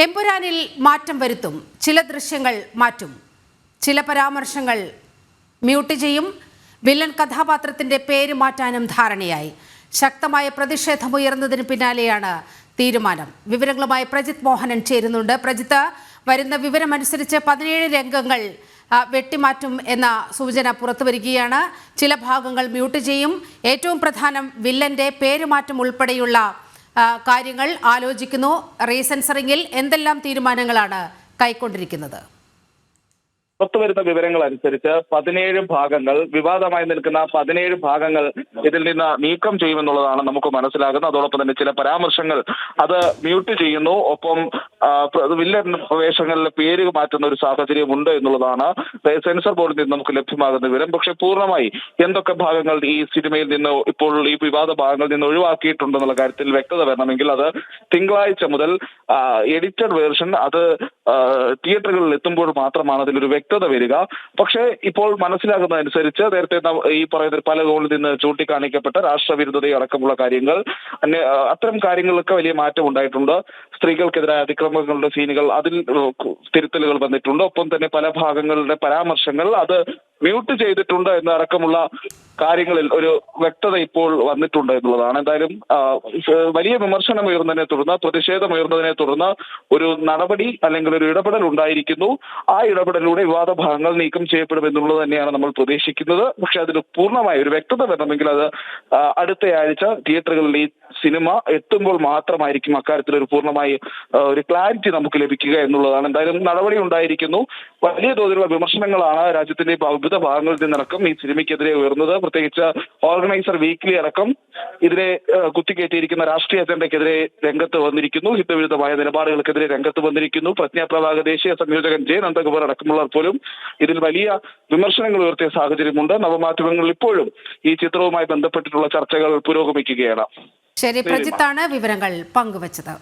എമ്പുരാനിൽ മാറ്റം വരുത്തും. ചില ദൃശ്യങ്ങൾ മാറ്റും. ചില പരാമർശങ്ങൾ മ്യൂട്ട് ചെയ്യും. വില്ലൻ കഥാപാത്രത്തിന്റെ പേര് മാറ്റാനും ധാരണയായി. ശക്തമായ പ്രതിഷേധമുയർന്നതിന് പിന്നാലെയാണ് തീരുമാനം. വിവരങ്ങളുമായി പ്രജിത് മോഹനൻ ചേരുന്നുണ്ട്. പ്രജിത്ത് വരുന്ന വിവരമനുസരിച്ച് പതിനേഴ് രംഗങ്ങൾ വെട്ടിമാറ്റും എന്ന സൂചന പുറത്തു വരികയാണ്. ചില ഭാഗങ്ങൾ മ്യൂട്ട് ചെയ്യും. ഏറ്റവും പ്രധാനം വില്ലന്റെ പേരുമാറ്റം ഉൾപ്പെടെയുള്ള കാര്യങ്ങൾ ആലോചിക്കുന്നു. റീസെൻസറിംഗിൽ എന്തെല്ലാം തീരുമാനങ്ങളാണ് കൈക്കൊണ്ടിരിക്കുന്നത്? പുറത്തുവരുന്ന വിവരങ്ങൾ അനുസരിച്ച് പതിനേഴ് ഭാഗങ്ങൾ വിവാദമായി നിൽക്കുന്ന പതിനേഴ് ഭാഗങ്ങൾ ഇതിൽ നിന്ന് നീക്കം ചെയ്യുമെന്നുള്ളതാണ് നമുക്ക് മനസ്സിലാകുന്നത്. അതോടൊപ്പം തന്നെ ചില പരാമർശങ്ങൾ അത് മ്യൂട്ട് ചെയ്യുന്നു. ഒപ്പം വില്ലൻ വേഷങ്ങളിലെ പേര് മാറ്റുന്ന ഒരു സാഹചര്യം ഉണ്ട് എന്നുള്ളതാണ് സെൻസർ ബോർഡിൽ നിന്ന് നമുക്ക് ലഭ്യമാകുന്ന വിവരം. പക്ഷെ പൂർണമായി എന്തൊക്കെ ഭാഗങ്ങൾ ഈ സിനിമയിൽ നിന്ന് ഇപ്പോൾ ഈ വിവാദ ഭാഗങ്ങളിൽ നിന്ന് ഒഴിവാക്കിയിട്ടുണ്ടെന്നുള്ള കാര്യത്തിൽ വ്യക്തത വരണമെങ്കിൽ അത് തിങ്കളാഴ്ച മുതൽ എഡിറ്റഡ് വേർഷൻ അത് തിയേറ്ററുകളിൽ എത്തുമ്പോൾ മാത്രമാണ് അതിലൊരു വ്യക്തത വരിക. പക്ഷേ ഇപ്പോൾ മനസ്സിലാകുന്നതനുസരിച്ച് നേരത്തെ ഈ പറയുന്ന പല കോണിൽ നിന്ന് ചൂണ്ടിക്കാണിക്കപ്പെട്ട രാഷ്ട്രവിരുദ്ധതയും അടക്കമുള്ള കാര്യങ്ങൾ അത്തരം കാര്യങ്ങളിലൊക്കെ വലിയ മാറ്റം ഉണ്ടായിട്ടുണ്ട് സ്ത്രീകൾക്കെതിരായ അതിക്രമങ്ങളുടെ സീനുകൾ അതിൽ തിരുത്തലുകൾ വന്നിട്ടുണ്ട്. ഒപ്പം തന്നെ പല ഭാഗങ്ങളുടെ പരാമർശങ്ങൾ അത് മ്യൂട്ട് ചെയ്തിട്ടുണ്ട് എന്നടക്കമുള്ള കാര്യങ്ങളിൽ ഒരു വ്യക്തത ഇപ്പോൾ വന്നിട്ടുണ്ട് എന്നുള്ളതാണ്. എന്തായാലും വലിയ വിമർശനം ഉയർന്നതിനെ തുടർന്ന് പ്രതിഷേധം ഉയർന്നതിനെ തുടർന്ന് ഒരു നടപടി അല്ലെങ്കിൽ ഒരു ഇടപെടൽ ഉണ്ടായിരിക്കുന്നു. ആ ഇടപെടലിലൂടെ വിവാദ ഭാഗങ്ങൾ നീക്കം ചെയ്യപ്പെടും എന്നുള്ളത് തന്നെയാണ് നമ്മൾ പ്രതീക്ഷിക്കുന്നത്. പക്ഷെ അതിന് പൂർണമായ ഒരു വ്യക്തത വരണമെങ്കിൽ അത് അടുത്തയാഴ്ച തിയേറ്ററുകളിൽ ഈ സിനിമ എത്തുമ്പോൾ മാത്രമായിരിക്കും അക്കാര്യത്തിൽ ഒരു പൂർണമായി ഒരു ക്ലാരിറ്റി നമുക്ക് ലഭിക്കുക എന്നുള്ളതാണ്. എന്തായാലും നടപടി ഉണ്ടായിരിക്കുന്നു. വലിയ തോതിലുള്ള വിമർശനങ്ങളാണ് രാജ്യത്തിന്റെ വിവിധ ഭാഗങ്ങളിൽ നിന്നടക്കം ഈ സിനിമയ്ക്കെതിരെ ഉയർന്നത്. പ്രത്യേകിച്ച് ഓർഗനൈസർ വീക്ക്ലി അടക്കം ഇതിനെ കുത്തിക്കേറ്റിയിരിക്കുന്ന രാഷ്ട്രീയ അജണ്ടയ്ക്കെതിരെ രംഗത്ത് വന്നിരിക്കുന്നു. ഹിതവിരുദ്ധമായ നിലപാടുകൾക്കെതിരെ രംഗത്ത് വന്നിരിക്കുന്നു. പ്രജ്ഞാപ്രവാഹ ദേശീയ സംയോജകൻ ജെ നന്ദകുമാർ അടക്കമുള്ളവർ പോലും ഇതിൽ വലിയ വിമർശനങ്ങൾ ഉയർത്തിയ സാഹചര്യമുണ്ട്. നവമാധ്യമങ്ങളിൽ ഇപ്പോഴും ഈ ചിത്രവുമായി ബന്ധപ്പെട്ടിട്ടുള്ള ചർച്ചകൾ പുരോഗമിക്കുകയാണ്. ശരി പ്രജിത്താണ് വിവരങ്ങൾ പങ്കുവച്ചത്.